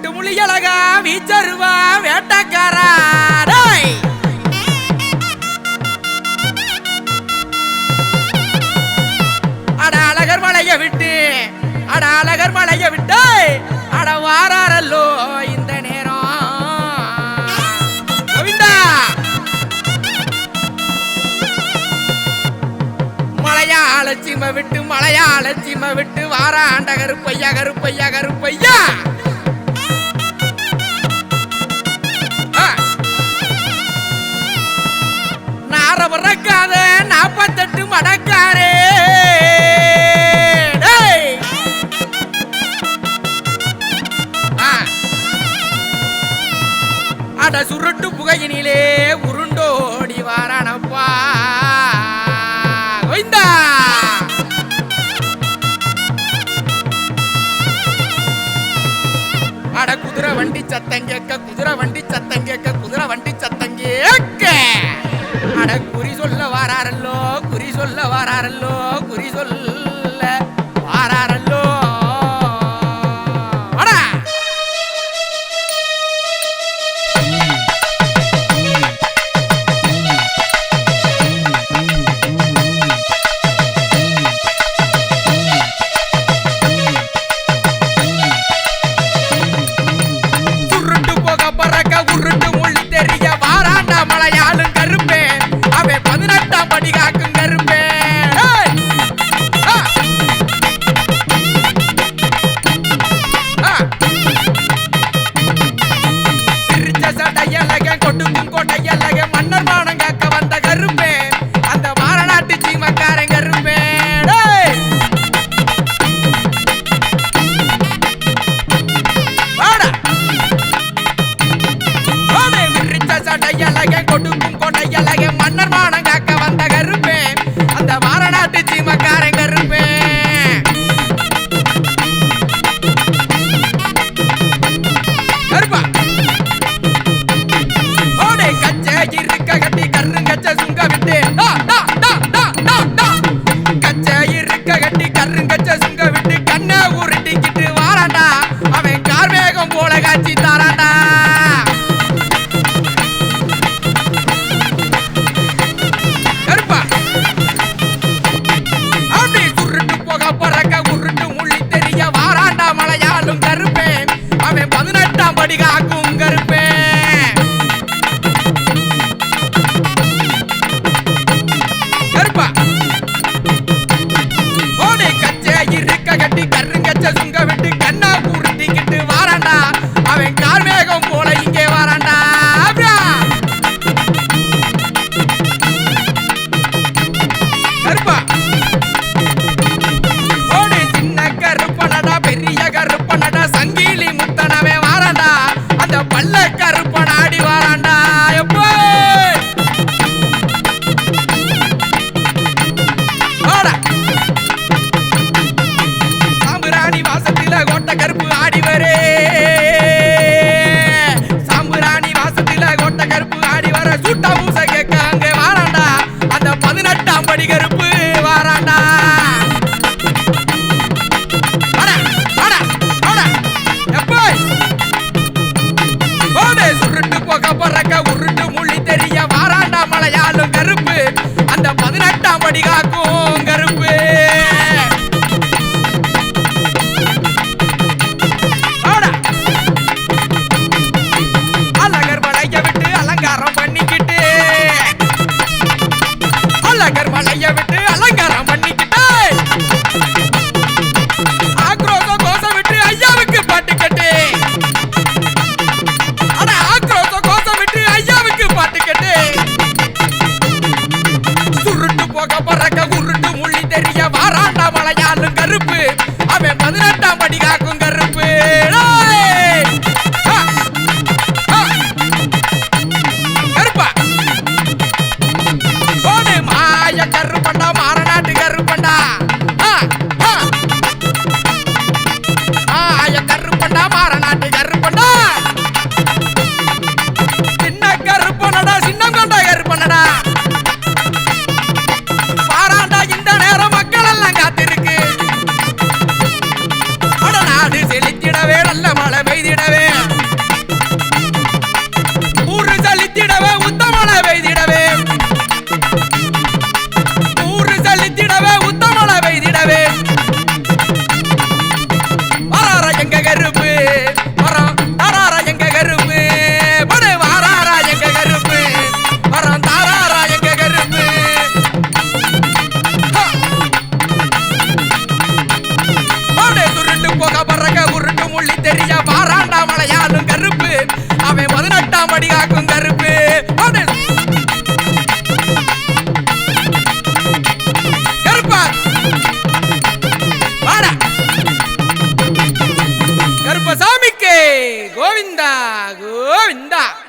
வெட்டு முழி அழகா வீச்சருவா வேட்டக்காரா. அட அழகர் மலைய விட்டு அட அழகர் மலைய விட்டு அட வாராரல்லோ இந்த நேரம். கோவிந்தா! மலையாள சிம விட்டு மலையா சிம விட்டு வாராண்டகரு பொய்யகரு பொய்யகரு பொய்யா கார வரக்காத நாற்பத்தெட்டு மடக்காரே. அட சுருட்டு புகையினிலே உருண்டோடி வாரானப்பா. அட குதிரை வண்டி சத்தம் கேட்க குதிரை வண்டி சத்தம் கேட்க குதிரை வண்டி சத்தம் கேட்க. அட குறி சொல்ல வாராரல்லோ குறி சொல்ல வாராரல்லோ குறி சொல்ல வாராரல் கொடுக்கும் கொடையலை கருப்பன் ஆடி வாராண்டா பாராட்ட மலையாளும் கருப்பு. 고민다 고민다. 그